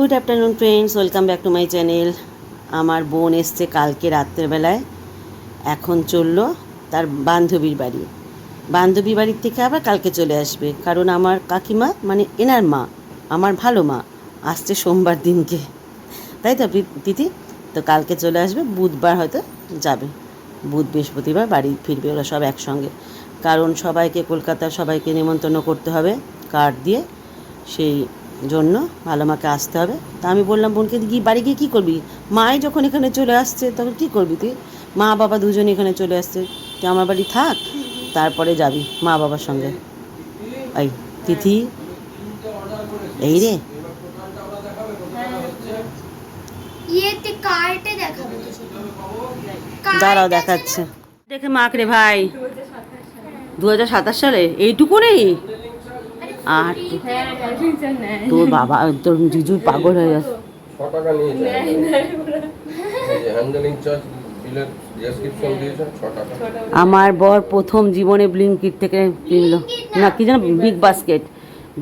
Good afternoon friends welcome back to my channel আমার বোন এসছে কালকে রাত্রেবেলায়। এখন চলল তার বান্ধবীর বাড়ি। বান্ধবী বাড়ির থেকে আবার কালকে চলে আসবে। কারণ আমার কাকিমা মানে এনার মা, আমার ভালো মা, আসছে সোমবার দিনকে। তাই তো দিদি? তো কালকে চলে আসবে, বুধবার হয়তো যাবে। বুধ, বৃহস্পতিবার বাড়ি ফিরবে, ওরা সব একসঙ্গে। কারণ সবাইকে কলকাতার সবাইকে নিমন্ত্রণ করতে হবে, কার্ড দিয়ে। সেই জন্য ভালো মাকে আসতে হবে। তা আমি বললাম বোনকে গিয়ে বাড়ি গিয়ে কী করবি? মাই যখন এখানে চলে আসছে তখন কী করবি তুই? মা বাবা দুজন এখানে চলে আসছে। তুই আমার বাড়ি থাক তারপরে যাবি মা বাবার সঙ্গে। এই তিথি এই রে। দাঁড়াও দেখাচ্ছে। দেখে মাক রে ভাই। দু হাজার সাতাশ সালে? এইটুকু নেই? আর তোর বাবা তোর জিজু পাগল হয়ে যাচ্ছে টাকা হ্যান্ডেলিং চার্জ বিলের ডেসক্রিপশন দিয়েছেন টাকা আমার বর প্রথম জীবনে ব্লিঙ্কিট থেকে কিনলো। না কি জানো বিগ বাস্কেট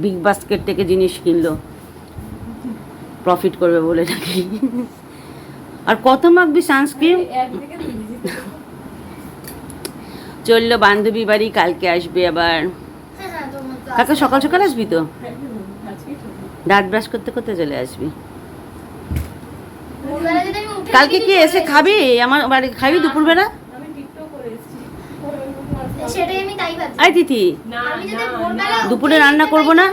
বিগ বাস্কেট থেকে জিনিস কিনলো। প্রফিট করবে বলে নাকি। আর কত মাখবি সানস্ক্রিন চলল বান্ধবী বাড়ি কালকে আসবে আবার। কালকে সকাল সকাল আসবি তো? দাঁত ব্রাশ করতে করতে চলে আসবি। কালকে কি এসে খাবি? আমার বাড়ি খাবি দুপুরবেলা? যাই, সেটাই আমি তাই ভাবছি। আই তিথি। দুপুরে রান্না করব না?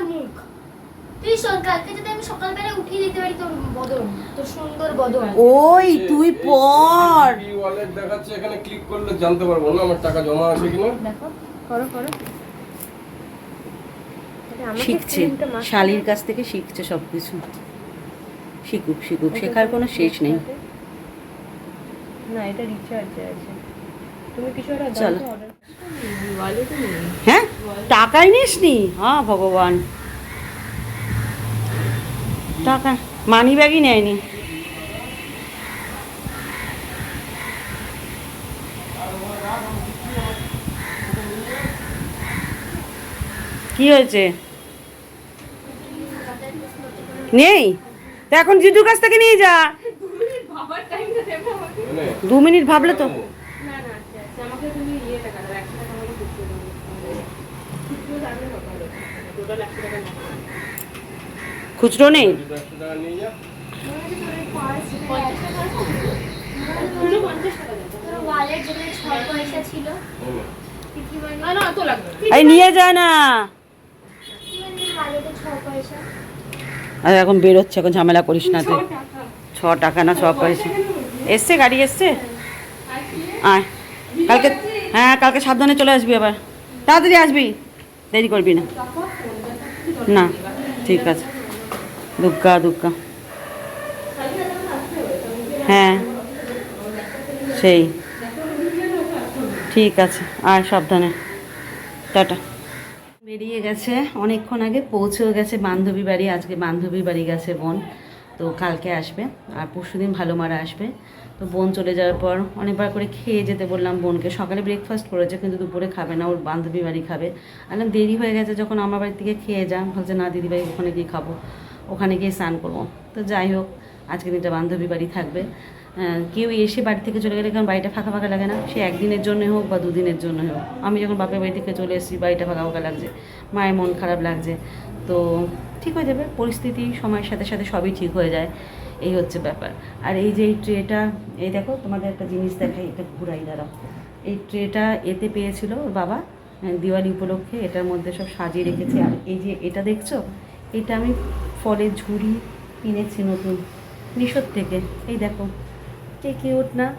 তুই শোন কালকে যদি আমি সকালবেলা উঠিয়ে দিতে পারি তোর বদন তোর সুন্দর বদন। ওই তুই পর দেখাচ্ছে এখানে ক্লিক করলে জানতে পারব না আমার টাকা জমা আছে কিনা। দেখো করো করো। শিখছে। শালির কাছ থেকে শিখছে সব কিছু শিখুক শিখুক শেখার কোনো শেষ নেই। না এটা রিচার্জে আছে। তুমি কিছু একটা চলো। হ্যাঁ? টাকাই নিস নি হ্যাঁ ভগবান। টাকা। মানি ব্যাগই নেয়নি। কি হয়েছে? নেই? তা এখন জিজুর কাছ থেকে নিয়ে যা। দু মিনিট ভাবলে তো। না না খুচরো দাও খুচরো থাকলে কথা আর এখন বেরোচ্ছে এখন ঝামেলা করিস না তুই। ছ টাকা। না ছ পয়সা এসছে গাড়ি এসছে? আয়। কালকে হ্যাঁ কালকে সাবধানে চলে আসবি আবার। তাড়াতাড়ি আসবি। দেরি করবি না। না ঠিক আছে। দুগ্গা দুগ্গা। হ্যাঁ। সেই। ঠিক আছে আর সাবধানে। টাটা। বেরিয়ে গেছে। অনেকক্ষণ আগে পৌঁছেও গেছে বান্ধবী বাড়ি, আজকে বান্ধবী বাড়ি গেছে বোন, তো কালকে আসবে আর পরশুদিন ভালো মারা আসবে। তো বোন চলে যাওয়ার পর অনেকবার করে খেয়ে যেতে বললাম বোনকে। সকালে ব্রেকফাস্ট করেছে কিন্তু দুপুরে খাবে না, ওর বান্ধবী বাড়ি খাবে। আলাম দেরি হয়ে গেছে যখন আমার বাড়ি থেকে খেয়ে যা বলছে, না, দিদিভাই, ওখানে গিয়ে খাব। ওখানে গিয়ে স্নান করব। তো যাই হোক আজকে দিনটা বান্ধবী বাড়ি থাকবে। কেউ এসে বাড়ি থেকে চলে গেলে কারণ বাড়িটা ফাঁকা ফাঁকা লাগে না। সে একদিনের জন্য হোক বা দুদিনের জন্য হোক। আমি যখন বাপের বাড়ি থেকে চলে এসেছি, বাড়িটা ফাঁকা ফাঁকা লাগছে। মায়ের মন খারাপ লাগছে। তো ঠিক হয়ে যাবে, পরিস্থিতি, সময়ের সাথে সাথে সবই ঠিক হয়ে যায়। এই হচ্ছে ব্যাপার। আর এই যে এই ট্রেটা, এই দেখো তোমাদের একটা জিনিস দেখাই, এটা ঘুরাই, দাঁড়াও। এই ট্রেটা এতে পেয়েছিল বাবা দিওয়ালি উপলক্ষে। এটার মধ্যে সব সাজিয়ে রেখেছে। আর এই যে এটা দেখছ, এটা আমি ফলের ঝুড়ি কিনেছি নতুন। মিশোর থেকে। এই দেখো, কে কিউট না?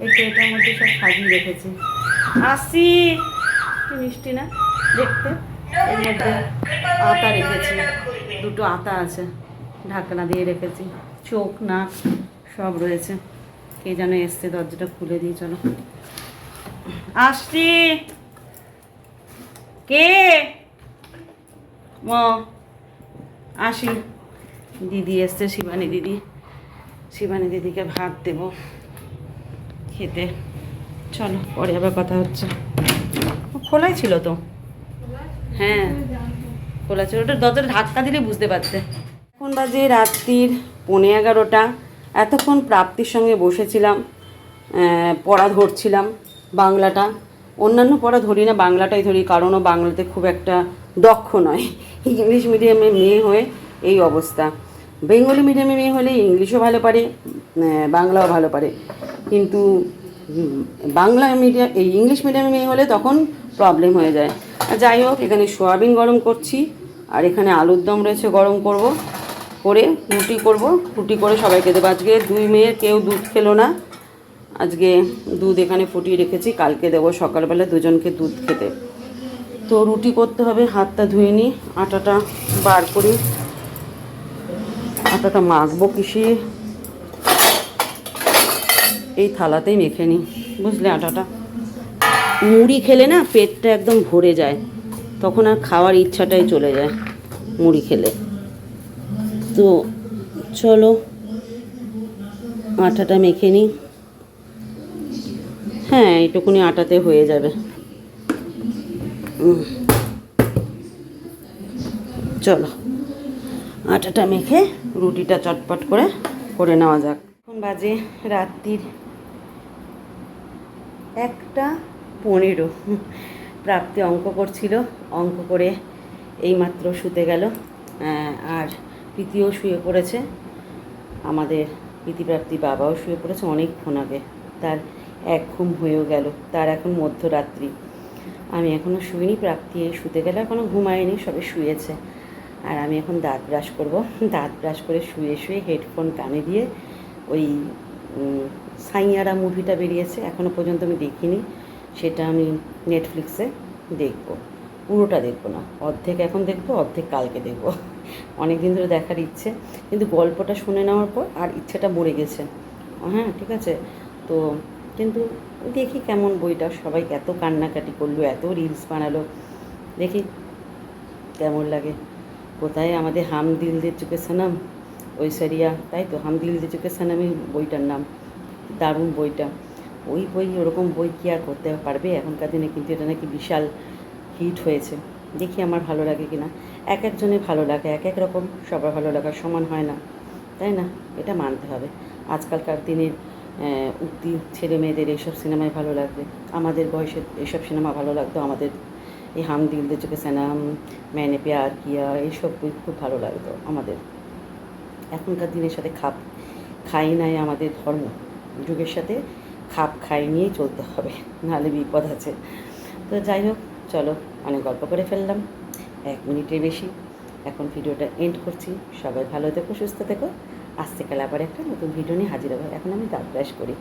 এই এটার মধ্যে সব সাজিয়ে রেখেছি। আসি! কি মিষ্টি না? দেখতে? এর মধ্যে আতা রেখেছি। দুটো আতা আছে, ঢাকনা দিয়ে রেখেছি। চোখ, নাক সব রয়েছে। কে যেন এসছে, দরজাটা খুলে দিয়ে চলো। আসছি! কে? ম, আসি। দিদি এসছে, শিবানী দিদি। শিবানী দিদিকে ভাত দেব খেতে। চলো, পরে আবার কথা হচ্ছে। খোলাই ছিল তো? হ্যাঁ খোলা ছিল। ওটা দরজাটা ধাক্কা দিলে বুঝতে পারতে। এখন বাজে রাত্রির পৌনে এগারোটা। এতক্ষণ প্রাপ্তির সঙ্গে বসেছিলাম পড়া ধরছিলাম বাংলাটা। অন্যান্য পড়া ধরি না, বাংলাটাই ধরি, কারণ ও বাংলাতে খুব একটা দক্ষ নয়। ইংলিশ মিডিয়ামে মেয়ে হয়ে এই অবস্থা। বেঙ্গলি মিডিয়ামে মেয়ে হলে ইংলিশও ভালো পারে বাংলাও ভালো পারে। কিন্তু বাংলা মিডিয়াম এই ইংলিশ মিডিয়ামে মেয়ে হলে তখন প্রবলেম হয়ে যায়। যাই হোক, এখানে সোয়াবিন গরম করছি, আর এখানে আলুর দম রয়েছে গরম করব। করে রুটি করব। রুটি করে সবাইকে দেবো। আজকে দুই মেয়ের কেউ দুধ খেলো না। আজকে দুধ এখানে ফুটিয়ে রেখেছি, কালকে দেবো সকালবেলা দুজনকে দুধ খেতে। তো রুটি করতে হবে, হাতটা ধুয়ে নিই আটাটা বার করি আটাটা মাখবো কিসে? এই থালাতেই মেখে নিই, বুঝলে আটাটা? মুড়ি খেলে না পেটটা একদম ভরে যায়, তখন আর খাওয়ার ইচ্ছাটাই চলে যায় মুড়ি খেলে। তো চলো, আটাটা মেখে নিই। হ্যাঁ এইটুকুনি আটাতে হয়ে যাবে। চলো। আটাটা মেখে রুটিটা চটপট করে করে নেওয়া যাক। এখন বাজে রাত্রির একটা পনেরো। প্রাপ্তি অঙ্ক করছিল, অঙ্ক করে এইমাত্র শুতে গেল আর প্রীতিও শুয়ে পড়েছে। আমাদের প্রীতিপ্রাপ্তি বাবাও শুয়ে পড়েছে অনেকক্ষণ আগে। তার এক ঘুম হয়েও গেল, তার এখন মধ্যরাত্রি। আমি এখনও শুইনি, প্রাপ্তি শুতে গেলে এখনও ঘুমায়নি, সবে শুয়েছে। আর আমি এখন দাঁত ব্রাশ করব। দাঁত ব্রাশ করে শুয়ে শুয়ে হেডফোন কানে দিয়ে ওই সাইয়ারা মুভিটা বেরিয়েছে। এখনও পর্যন্ত আমি দেখিনি। সেটা আমি নেটফ্লিক্সে দেখব। পুরোটা দেখব না। অর্ধেক এখন দেখব, অর্ধেক কালকে দেখব। অনেক দিন ধরে দেখার ইচ্ছে। কিন্তু গল্পটা শুনে নেওয়ার পর আর ইচ্ছেটা মরে গেছে। হ্যাঁ ঠিক আছে? তো কিন্তু দেখি কেমন বইটা। সবাই এত কান্নাকাটি করল, এত রিলস বানালো। দেখি কেমন লাগে। কোথায়? আমাদের হাম দিল দে চুকে সানাম, ঐশ্বরিয়া, তাই তো? হাম দিল দে চুকে সানামই বইটার নাম, দারুণ বইটা। ওই বই, ওরকম বই কি আর করতে পারবে? এখনকার দিনে কিন্তু এটা নাকি বিশাল হিট হয়েছে। দেখি আমার ভালো লাগে কি না এক একজনের ভালো লাগে, এক এক রকম। সবার ভালো লাগা সমান হয় না, তাই না? এটা মানতে হবে। আজকালকার দিনের উক্তি ছেলে মেয়েদের এইসব সিনেমায় ভালো লাগবে। আমাদের বয়সে এইসব সিনেমা ভালো লাগতো আমাদের এই হাম দিল চুকে সানাম ম্যানে প্যার কিয়া এইসব বই খুব ভালো লাগতো আমাদের। এখনকার দিনের সাথে খাপ খাই নাই আমাদের ধর্ম। যুগের সাথে খাপ খাই নিয়েই চলতে হবে, নাহলে বিপদ আছে। তো যাই হোক, চলো, অনেক গল্প করে ফেললাম। এক মিনিটের বেশি। এখন ভিডিওটা এন্ড করছি। সবাই ভালো থেকো, সুস্থ থেকো। আসতে কাল আবার একটা নতুন ভিডিও নিয়ে হাজির হবে। এখন আমি দাঁত ব্রাশ করি।